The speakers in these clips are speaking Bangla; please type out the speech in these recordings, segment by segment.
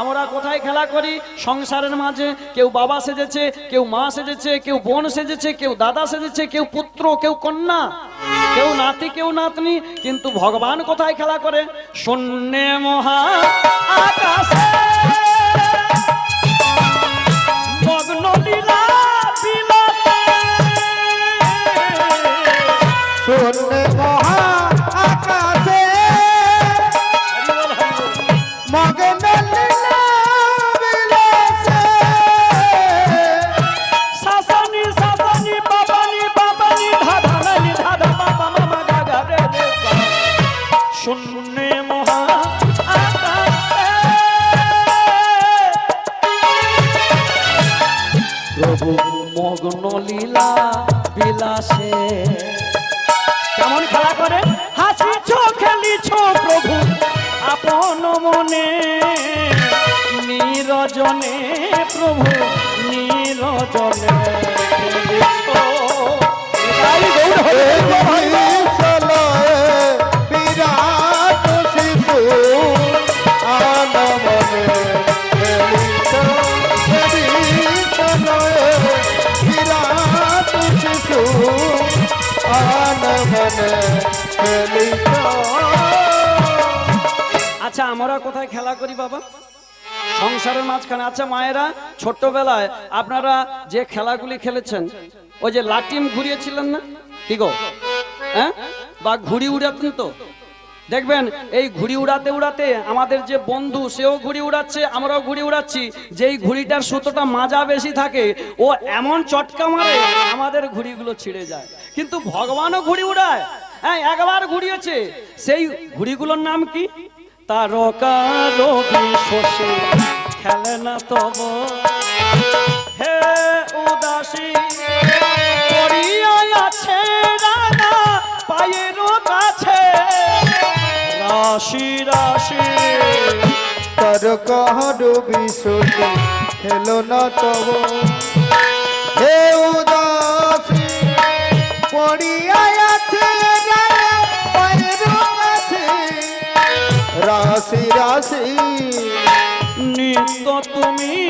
আমরা কোথায় খেলা করি? সংসারের মাঝে কেউ বাবা সেজেছে, কেউ মা সেজেছে, কেউ বোন সেজেছে, কেউ দাদা সেজেছে, কেউ পুত্র, কেউ কন্যা, কেউ নাতি, কেউ নাতনি, কিন্তু ভগবান কোথায় খেলা করে? শূন্যে মহা আকাশে। শূন্যে মহা। প্রভু মগ্ন লীলা বিলাসে কেমন খেলা করে হাসিছ খেলিছ প্রভু আপন মনে নিরজনে প্রভু নিরজনে আচ্ছা আমরা কোথায় খেলা করি বাবা? সংসারের মাঝখানে। আচ্ছা মায়েরা, ছোট্টবেলায় আপনারা যে খেলাগুলি খেলেছেন, ওই যে লাটিম ঘুরিয়েছিলেন না? কি গো? হ্যাঁ? বা ঘুড়ি উড়াতেন তো? দেখবেন, এই ঘুড়ি উড়াতে উড়াতে আমাদের যে বন্ধু, সেও ঘুড়ি উড়াচ্ছে, আমরাও ঘুড়ি উড়াচ্ছি। যেই ঘুড়িটার সুতোটা মাজা বেশি থাকে, ও এমন চটকা মারে, আমাদের ঘুড়িগুলো ছিঁড়ে যায়। কিন্তু ভগবানও ঘুড়ি উড়ায়। হ্যাঁ একবার ঘুরিয়েছে। সেই ঘুড়িগুলোর নাম কি? বিশ্বসে খেলে না তব। হে উদাসী। রাশি রাশি তর কহরু বিশুদ্ধি হেলো না তব হে উদাসী পড়িয়া। রাশি রাশি, নিত্য তুমি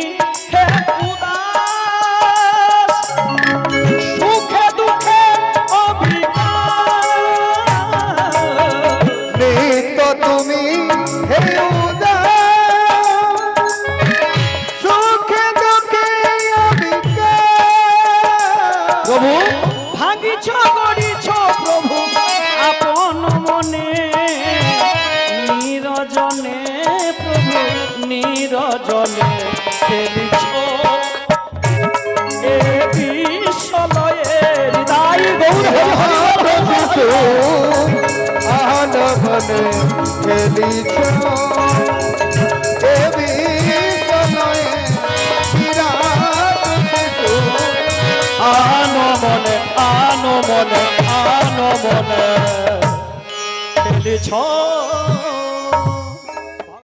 নিরজনে খেলিছ এ বিশ্বলয়ে হৃদয় গৌর শিশু আনবনে খেলিছ বিরাট শিশু আনো মনে আনো মনে আনো মনে খেলিছ